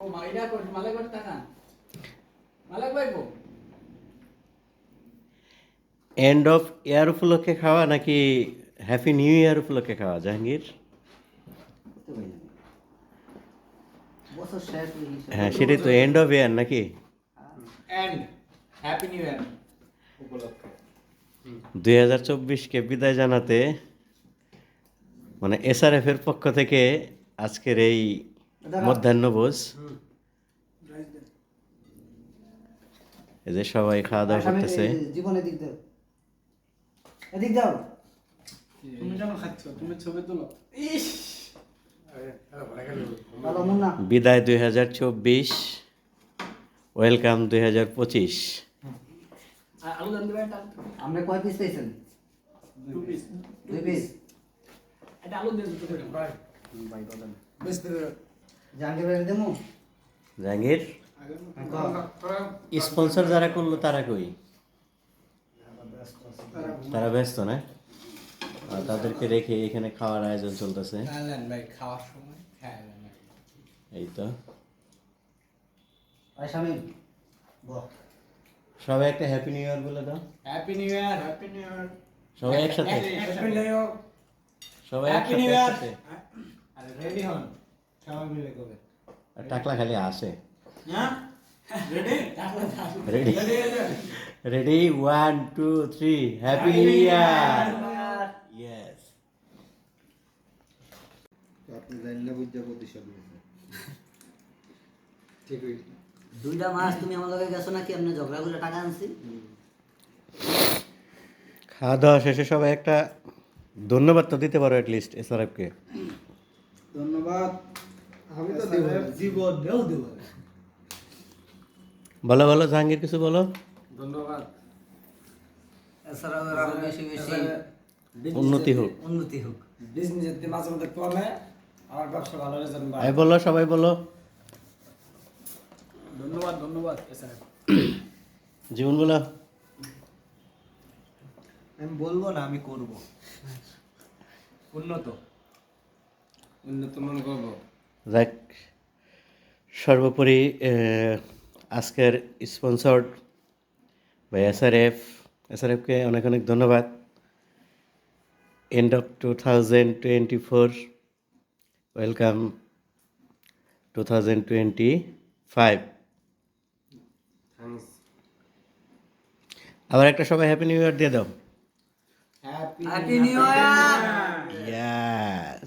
ও মাইরা কর মালে করতে না মালে কইবো এন্ড অফ ইয়ার উপলক্ষে খাওয়া নাকি হ্যাপি নিউ ইয়ার উপলক্ষে খাওয়া জাহাঙ্গীর? হয়ে। হ্যাঁ সেটাই তো এন্ড অফ ইয়ার নাকি? এন্ড হ্যাপি নিউ ইয়ার উপলক্ষে। দুই হাজার চব্বিশকে বিদায় জানাতে মানে এসআরএফ এর পক্ষ থেকে আজকের এই মধ্যাহ্নভোজ এই যে সবাই খাওয়া দাওয়া করতেছে। এই জীবন দাও এদিক দাও। তুমি কেন খাচ্ছ? তুমি ছবি তুলো। ইস! বিদায় দুই হাজার চব্বিশ। ওয়েলকাম দুই হাজার পঁচিশ। আমরা কয় পিস পেয়েছেন? টু পিস দুই পিস এটা আলু দিয়ে জাহাঙ্গীর স্পন্সর যারা করল তারা কই? তারা ব্যস্ত না? আর তাদেরকে রেখে এখানে খাওয়ার আয়োজন চলতেছে। খাইলেন ভাই খাওয়ার সময় খাইলেন এই তো। সবাই একটা হ্যাপি নিউ ইয়ার বলে দাও। Happy new year happy new year সবাই একসাথে। হ্যাপি নিউ ইয়ার সবাই হ্যাপি একসাথে নিউ ইয়ার একসাথে। আরে রেডি হন। সবাই মিলে করবে টাকলা খালি আসে। হ্যাঁ ready ready ready one two three happy new year yes আপনি জানলে বুঝতে প্রতিশোধ নিয়েছে ঠিক দুইটা মাস তুমি আমার লগে গেছো নাকি? আপনি ঝগড়া করে টাকা আনছি। খাওয়া দাওয়া শেষে সবাই একটা ধন্যবাদ তো দিতে পারো অ্যাটলিস্ট ধন্যবাদ। আমি তো দেব জীবন দেও দেব বলো বলো জাহাঙ্গীর কিছু বলো। ধন্যবাদ। এছাড়াও আরও বেশি বেশি উন্নতি হোক। উন্নতি হোক। বিজনেস যদি মাঝে মধ্যে কমে আমার ব্যবসা ভালো রেজাল্ট বলো সবাই বলো। ধন্যবাদ ধন্যবাদ জীবন বলো আমি বলব না আমি করব। উন্নত। উন্নত মনে করব। যাক সর্বোপরি আজকের স্পন্সর্ড বাই এসআরএফ এসআরএফকে অনেক অনেক ধন্যবাদ end of two thousand twenty four welcome to thousand twenty five thanks আবার একটা সবাই হ্যাপি নিউ ইয়ার দিয়ে দাও। হ্যাপি হ্যাপি নিউ ইয়ার